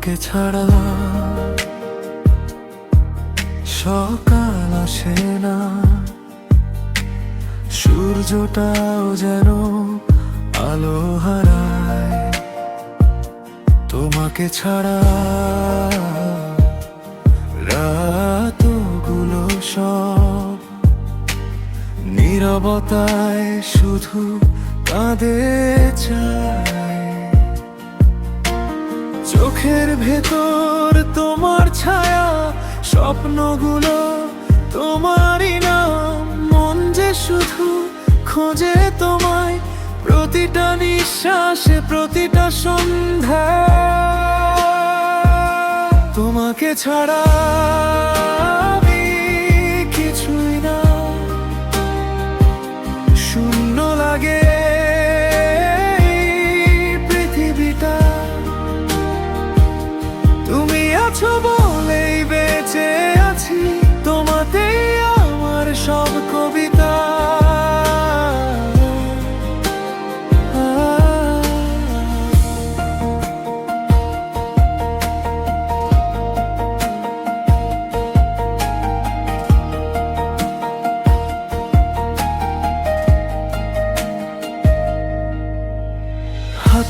তোমাকে ছাড়া সকাল আসে না। সূর্যটাও যেন আলো হারায়। তোমাকে ছাড়া রাতগুলো সব নীরবতায় শুধু কাঁদে চায় চোখের ভেতর তোমার ছায়া, স্বপ্নগুলো তোমারই নাম। মন যে শুধু খোঁজে তোমায়, প্রতিটা নিঃশ্বাসে, প্রতিটা সন্ধ্যা। তোমাকে ছাড়া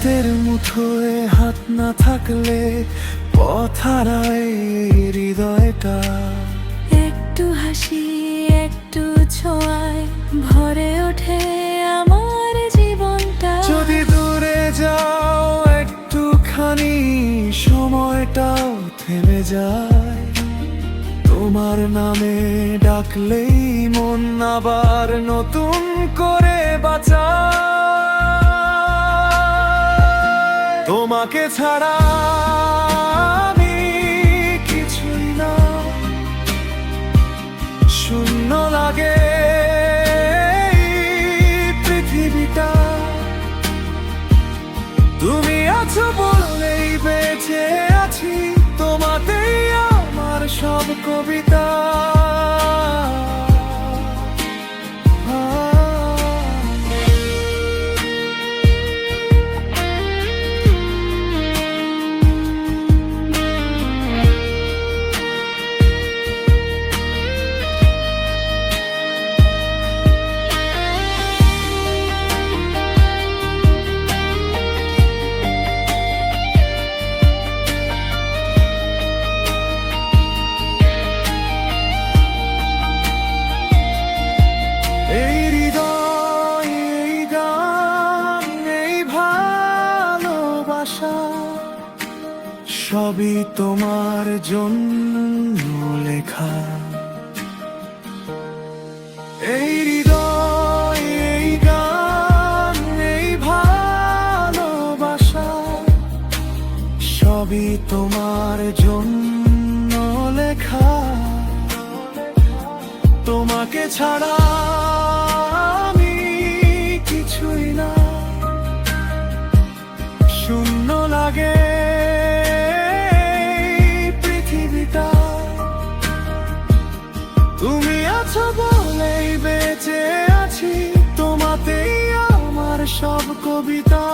হাতের মুঠোয় হাত না থাকলে পথ হারায় হৃদয়টা। একটু হাসি একটু ছোঁয়ায় ভরে ওঠে আমার জীবনটা। যদি দূরে যাও একটুখানি সময়টাও থেমে যায়। তোমার নামে ডাকলেই মন আবার নতুন করে তোমাকে ছাড়া আমি কিছুই না। শূন্য লাগে পৃথিবীটা। তুমি আছো বলেই বেঁচে আছি, তোমাতেই আমার সব কবিতা। ভালোবাসা সবই তোমার জন্য লেখা। এই হৃদয়, এই গান, এই ভালোবাসা, সবই তোমার জন্য লেখা। তোমাকে ছাড়া সব কবিতা